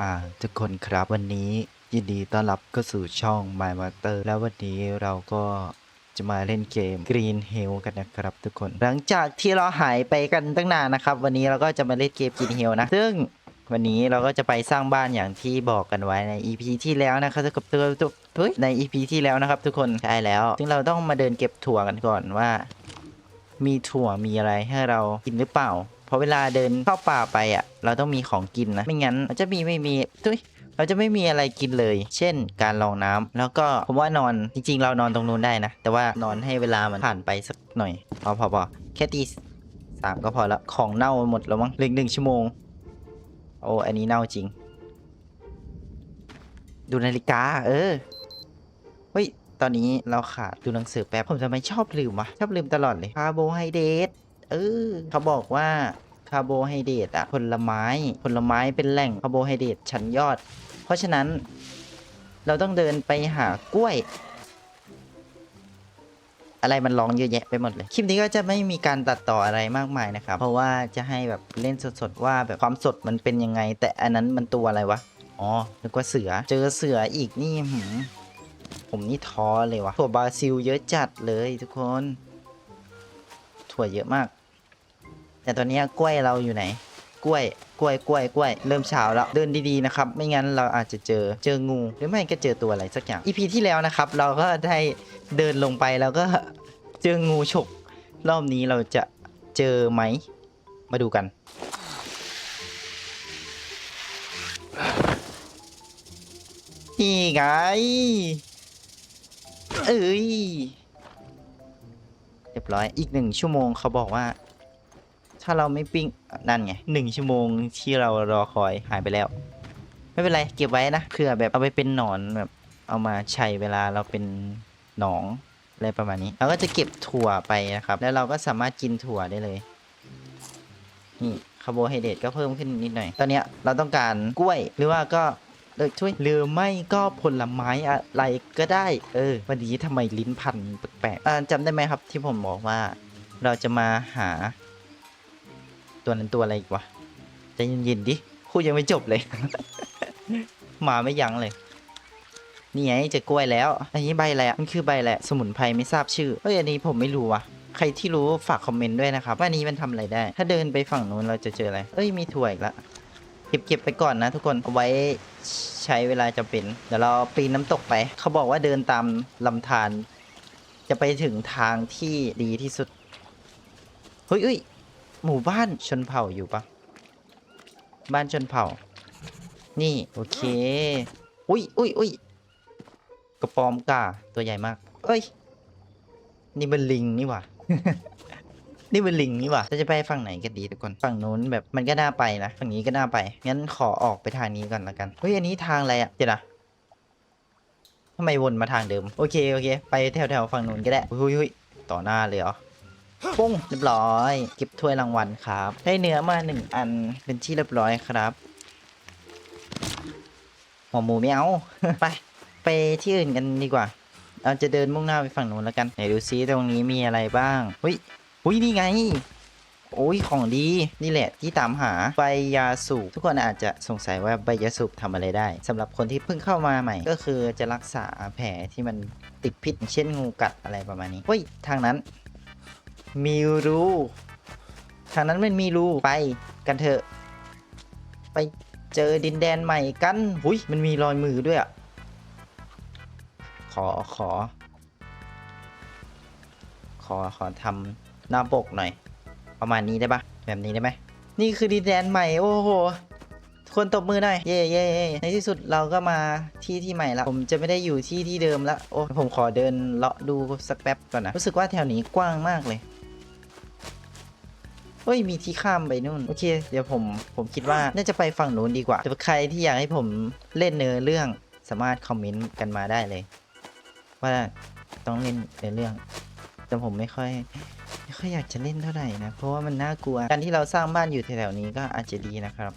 อ่าทุกคนครับวันนี้ยินดีต้อนรับเข้าสู่ช่อง My Master แล้ววันนี้เราก็จะมาเล่นเกม Green Hill กันนะครับ ทุกคน หลังจากที่เราหายไปกันตั้งนานนะครับ วันนี้เราก็จะมาเล่นเกม Green Hill นะ ซึ่งวันนี้เราก็จะไปสร้างบ้านอย่างที่บอกกันไว้ใน EP ที่แล้วนะครับทุกคนทุกใน EP ที่แล้วนะครับ ทุกคนใช่แล้ว ซึ่งเราต้องมาเดินเก็บถั่วกันก่อนว่า มีถั่วมีอะไรให้เรากินหรือเปล่า เพราะเวลาเดินเข้าป่าไปอะ เราต้องมีของกินนะ ไม่งั้นเราจะมีไม่มีตุ้ยเราจะไม่มีอะไรกินเลย เช่น การรองน้ำแล้วก็ผมว่านอน จริง ๆ เรานอนตรงนู้นได้นะ แต่ว่านอนให้เวลามันผ่านไปสักหน่อย พอพอพอแค่ตีสามก็พอล้วของเน่าหมดแล้วมั้งเหลือหนึ่งชั่วโมง โอ้ อันนี้เน่าจริง ดูนาฬิกา เออ เฮ้ย ตอนนี้เราขาดดูหนังสือแป๊บ ผมทำไมชอบลืมวะ ชอบลืมตลอดเลยคาร์โบไฮเดรต เออเขาบอกว่าคาร์โบไฮเดรตอะผลไม้ผลไม้เป็นแหล่งคาร์โบไฮเดรตชั้นยอด เพราะฉะนั้น เราต้องเดินไปหากล้วย อะไรมันร้องเยอะแยะไปหมดเลย คลิปนี้ก็จะไม่มีการตัดต่ออะไรมากมายนะครับ เพราะว่าจะให้แบบเล่นสดๆว่าแบบความสดมันเป็นยังไง แต่อันนั้นมันตัวอะไรวะอ๋อนึกว่าเสือเจอเสืออีกนี่หืมผมนี่ท้อเลยวะถั่วบราซิลเยอะจัดเลยทุกคน ถั่วเยอะมาก แต่ตอนนี้กล้วยเราอยู่ไหน กล้วย กล้วย กล้วย กล้วย เริ่มเช้าแล้ว เดินดีๆนะครับ ไม่งั้นเราอาจจะเจอ เจองู หรือไม่ก็เจอตัวอะไรสักอย่าง อีพีที่แล้วนะครับ เราก็ได้เดินลงไปแล้วก็เจองูฉก รอบนี้เราจะเจอไหม มาดูกัน นี่ไง เอ้ย เรียบร้อย อีกหนึ่งชั่วโมงเขาบอกว่า ถ้าเราไม่ปิ้งนั่นไงหนึ่งชั่วโมงที่เรารอคอยหายไปแล้ว ไม่เป็นไรเก็บไว้นะเผื่อแบบเอาไปเป็นหนอนแบบเอามาใช้เวลาเราเป็นหนองอะไรประมาณนี้ เราก็จะเก็บถั่วไปนะครับ แล้วเราก็สามารถกินถั่วได้เลย นี่คาร์โบไฮเดรตก็เพิ่มขึ้นนิดหน่อย ตอนนี้เราต้องการกล้วยหรือว่าก็เออช่วยหรือไม่ก็ผลไม้อะไรก็ได้ เออ วันนี้ทำไมลิ้นพันแปลกๆจำได้ไหมครับที่ผมบอกว่า เราจะมาหา ตัวนั้นตัวอะไรอีกวะใจเย็นๆดิพูดยังไม่จบเลย มาไม่ยั้งเลย นี่ไงเจอกล้วยแล้ว อันนี้ใบอะไรอะมันคือใบอะไรอะสมุนไพรไม่ทราบชื่อเฮ้ยอันนี้ผมไม่รู้ว่ะใครที่รู้ฝากคอมเมนต์ด้วยนะครับว่านนี้มันทำอะไรได้ ถ้าเดินไปฝั่งนู้นเราจะเจออะไร เอ้ยมีถั่วอีกละเก็บเก็บไปก่อนนะทุกคนเอาไว้ใช้เวลาจำเป็น เดี๋ยวเราปีนน้ำตกไป เขาบอกว่าเดินตามลำธารจะไปถึงทางที่ดีที่สุดเฮ้ยเอ้ย หมู่บ้านชนเผ่าอยู่ปะบ้านชนเผ่า นี่โอเค อุ้ยอุ้ยอุ้ยกระปอมกาตัวใหญ่มาก เอ้ย นี่เป็นลิงนี่หว่านี่เป็นลิงนี่หว่าจะไปฝั่งไหนกันดีทุกคน ฝั่งนู้นแบบมันก็น่าไปนะ ฝั่งนี้ก็น่าไป งั้นขอออกไปทางนี้ก่อนละกัน เฮ้ย อันนี้ทางอะไรอะเดี๋ยวนะทำไมวนมาทางเดิม โอเค โอเค ไปแถวแถวฝั่งนู้นก็ได้หุยหุยต่อหน้าเลยเหรอ ปุ้งเรียบร้อย เก็บถ้วยรางวัลครับ ได้เนื้อมาหนึ่งอันเป็นที่เรียบร้อยครับหัวหมูไม่เอาไปไปที่อื่นกันดีกว่า เราจะเดินมุ่งหน้าไปฝั่งนู้นแล้วกันไหนดูซิตรงนี้มีอะไรบ้างเฮ้ยอุ้ยนี่ไงโอ้ยของดีนี่แหละที่ตามหาใบยาสูบทุกคนอาจจะสงสัยว่าใบยาสูบทำอะไรได้สำหรับคนที่เพิ่งเข้ามาใหม่ ก็คือจะรักษาแผลที่มันติดพิษเช่นงูกัดอะไรประมาณนี้เฮ้ยทางนั้น มีรูทางนั้นมันมีรูไปกันเถอะ ไปเจอดินแดนใหม่กันหุยมันมีรอยมือด้วยอะ ขอขอ ขอขอทำหน้าปกหน่อย ประมาณนี้ได้ปะแบบนี้ได้ไหม นี่คือดินแดนใหม่ โอ้โหคนตบมือหน่อย เย่เย่เย่ในที่สุดเราก็มาที่ที่ใหม่ละผมจะไม่ได้อยู่ที่ที่เดิมละโอ้ผมขอเดินเลาะดูสักแป๊บก่อนนะ รู้สึกว่าแถวนี้กว้างมากเลย เฮ้ยมีที่ข้ามไปนู่นโอเค เดี๋ยวผมผมคิดว่าน่าจะไปฝั่งนู้นดีกว่าแต่ใครที่อยากให้ผมเล่นเนื้อเรื่องสามารถคอมเมนต์กันมาได้เลย ว่าต้องเล่นเนื้อเรื่อง แต่ผมไม่ค่อยไม่ค่อยอยากจะเล่นเท่าไหร่นะ เพราะว่ามันน่ากลัว การที่เราสร้างบ้านอยู่แถวๆนี้ก็อาจจะดีนะครับ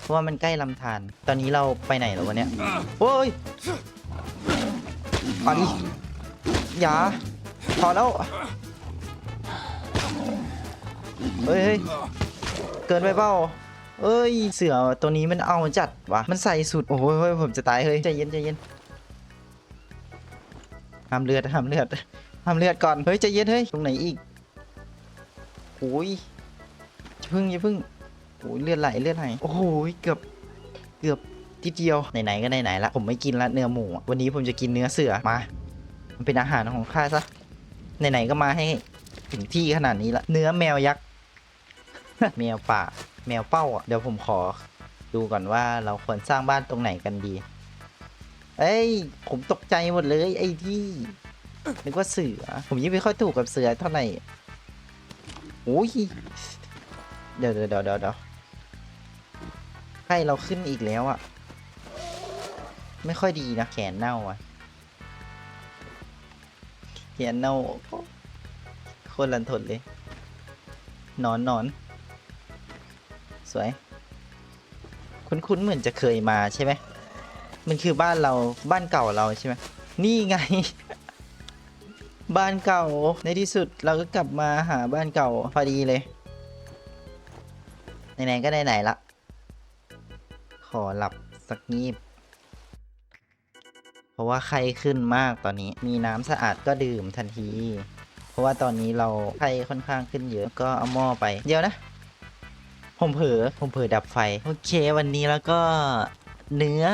เพราะว่ามันใกล้ลำธาร ตอนนี้เราไปไหนแล้ววะเนี่ย โอ้ยมาดิอย่า พอแล้ว เฮ้ยเกินไปเปล่าเอ้ย เสือตัวนี้มันเอาจัดวะมันใส่สุด โอ้ยเฮ้ยผมจะตายเฮ้ยใจเย็นใจเย็นห้ามเลือดห้ามเลือดห้ามเลือดก่อนเฮ้ยใจเย็นเฮ้ยตรงไหนอีกโอ้ยอย่าพึ่งยพึ่งโอ้ยเลือดไหลเลือดไหลโอ้โหเกือบเกือบทีเดียวไหนๆก็ไหนๆละผมไม่กินละเนื้อหมูวันนี้ผมจะกินเนื้อเสือมา มันเป็นอาหารของข้าซะไหนๆก็มาให้ถึงที่ขนาดนี้ละเนื้อแมวยักษ์ แมวป่า แมวเป้าอะ เดี๋ยวผมขอดูก่อนว่าเราควรสร้างบ้านตรงไหนกันดี เอ้ย ผมตกใจหมดเลย ไอ้ที่นึกว่าเสือ ผมยิ่งไม่ค่อยถูกกับเสือเท่าไหร่โอ้ย เดี๋ยวเดี๋ยวเดี๋ยวเดี๋ยวเดี๋ยวไข้เราขึ้นอีกแล้วอะ ไม่ค่อยดีนะ แขนเน่าอะ แขนเน่าโคตรลันทดเลย นอนนอน สวย คุ้นๆเหมือนจะเคยมาใช่ไหมมันคือบ้านเราบ้านเก่าเราใช่ไหมนี่ไง บ้านเก่าในที่สุดเราก็กลับมาหาบ้านเก่าพอดีเลยไหนๆก็ไหนๆละ ขอหลับสักงีบเพราะว่าไข้ขึ้นมากตอนนี้มีน้ำสะอาดก็ดื่มทันที เพราะว่าตอนนี้เราไข้ค่อนข้างขึ้นเยอะก็เอาหม้อไป เดี๋ยวนะ ผมเผลอผมเผลอดับไฟ โอเควันนี้แล้วก็เนื้อ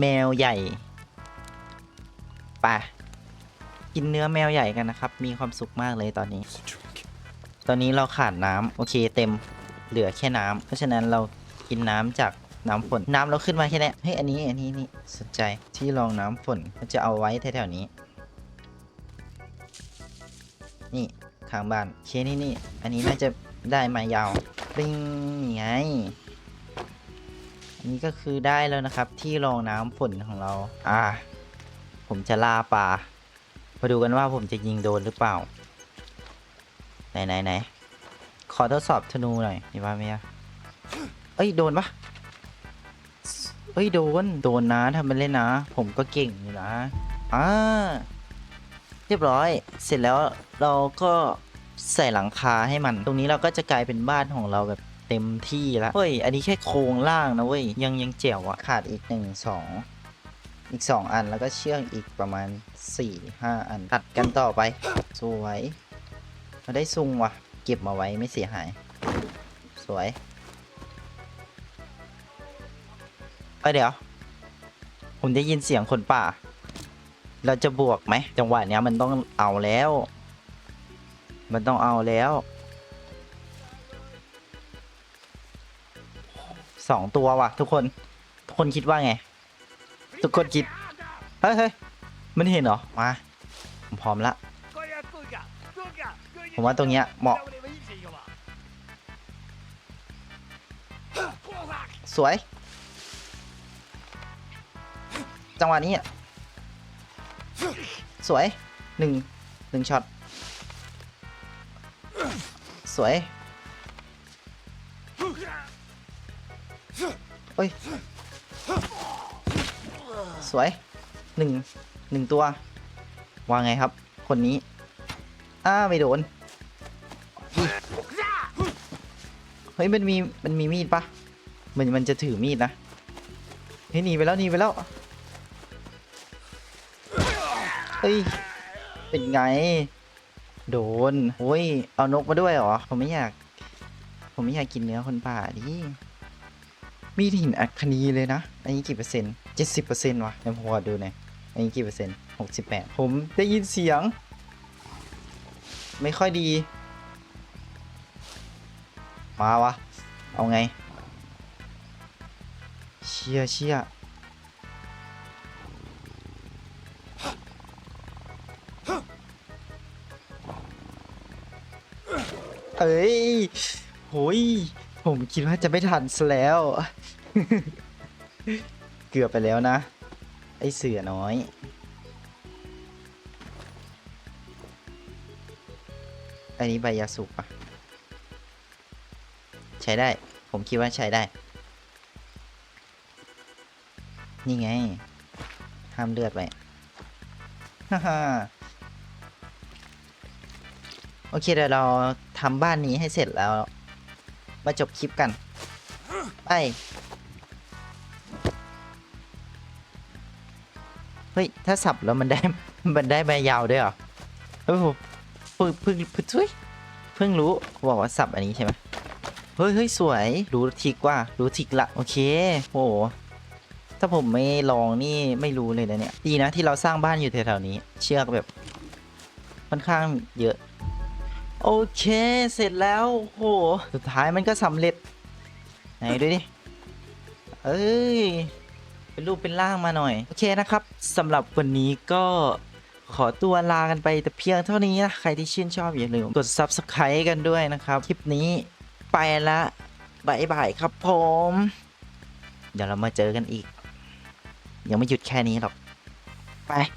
แมวใหญ่ไปกินเนื้อแมวใหญ่กันนะครับ มีความสุขมากเลยตอนนี้ ตอนนี้เราขาดน้ำโอเคเต็มเหลือแค่น้ำเพราะฉะนั้นเรากินน้ำจากน้ำฝนน้ำเราขึ้นมาแค่นี้เฮ้ยอันนี้อันนี้นี่สนใจที่รองน้ำฝนก็จะเอาไว้แถวๆนี้ นี่ข้างบ้านเคนี่นี่อันนี้น่าจะได้มายาว ปริงไง อันนี้ก็คือได้แล้วนะครับ ที่รองน้ำฝนของเรา อ่า ผมจะล่าปลา มาดูกันว่าผมจะยิงโดนหรือเปล่า ไหนไหนไหนขอทดสอบธนูหน่อยมีว่าไหมอะเอ้ย โดนปะเอ้ย โดน โดนนะทำเป็นเล่นนะ ผมก็เก่งอยู่นะ อ่า เรียบร้อย เสร็จแล้วเราก็ ใส่หลังคาให้มัน ตรงนี้เราก็จะกลายเป็นบ้านของเราแบบเต็มที่แล้วเฮ้ย อันนี้แค่โครงล่างนะเว้ย ยังยังเจ๋วอะขาดอีกหนึ่งสองอีกสองอันแล้วก็เชือกอีกประมาณสี่ห้าอันตัดกันต่อไปสวยเราได้ซุงว่ะเก็บมาไว้ไม่เสียหาย สวยเอ้ยเดี๋ยว ผมได้ยินเสียงคนป่า เราจะบวกไหมจังหวะเนี้ยมันต้องเอาแล้ว มันต้องเอาแล้วสองตัวว่ะ ทุกคน ทุกคนคิดว่าไง ทุกคนคิด เฮ้ยเฮ้ยมันเห็นเหรอ มา ผมพร้อมละ ผมว่าตรงเนี้ยเหมาะ สวย จังหวะนี้อะสวยหนึ่งหนึ่งช็อต สวยเฮ้ย สวยหนึ่งหนึ่งตัวว่าไงครับ คนนี้ อ้าไม่โดน เฮ้ย มันมี มันมีมีดปะมันมันจะถือมีดนะ เฮ้ยหนีไปแล้วหนีไปแล้ว เฮ้ย เป็นไง โดน โอ้ย เอานกมาด้วยเหรอ ผมไม่อยาก ผมไม่อยากกินเนื้อคนป่าดิ มีดหินอัคนีเลยนะ อันนี้กี่เปอร์เซ็นต์เจ็ดสิบเปอร์เซ็นต์วะเดี๋ยวผมขอดูหน่อย อันนี้กี่เปอร์เซ็นต์หกสิบแปดผมได้ยินเสียง ไม่ค่อยดี มาวะ เอาไง เชี่ยเชี่ย เอ้ยโหยผมคิดว่าจะไม่ทันซะแล้ว เกือบไปแล้วนะ ไอเสือน้อย อันนี้ใบยาสูบปะใช้ได้ ผมคิดว่าใช้ได้ นี่ไง ห้ามเลือดไว้ฮ่าฮ่าโอเคเดี๋ยวเรา ทำบ้านนี้ให้เสร็จแล้ว มาจบคลิปกัน ไป เฮ้ย ถ้าสับแล้วมันได้ มันได้ใบยาวด้วยเหรอเฮ้ยผมเพิ่งเพิ่งเพิ่งเฮ้ยเพิ่งรู้บอกว่าสับอันนี้ใช่ไหมเฮ้ยเฮ้ยสวย รู้ทิกว่า รู้ทิกละ โอเคโอ้โหถ้าผมไม่ลองนี่ไม่รู้เลยนะเนี่ย ดีนะที่เราสร้างบ้านอยู่แถวๆนี้ เชือกแบบค่อนข้างเยอะ โอเค เสร็จแล้วโห สุดท้ายมันก็สำเร็จ ไหนดูดิ เอ้ย เป็นรูปเป็นร่างมาหน่อย โอเคนะครับสำหรับวันนี้ก็ขอตัวลากันไปแต่เพียงเท่านี้นะ ใครที่ชื่นชอบอย่าลืมกด Subscribe กันด้วยนะครับ คลิปนี้ไปละบายบายครับผม เดี๋ยวเรามาเจอกันอีก ยังไม่หยุดแค่นี้หรอก ไป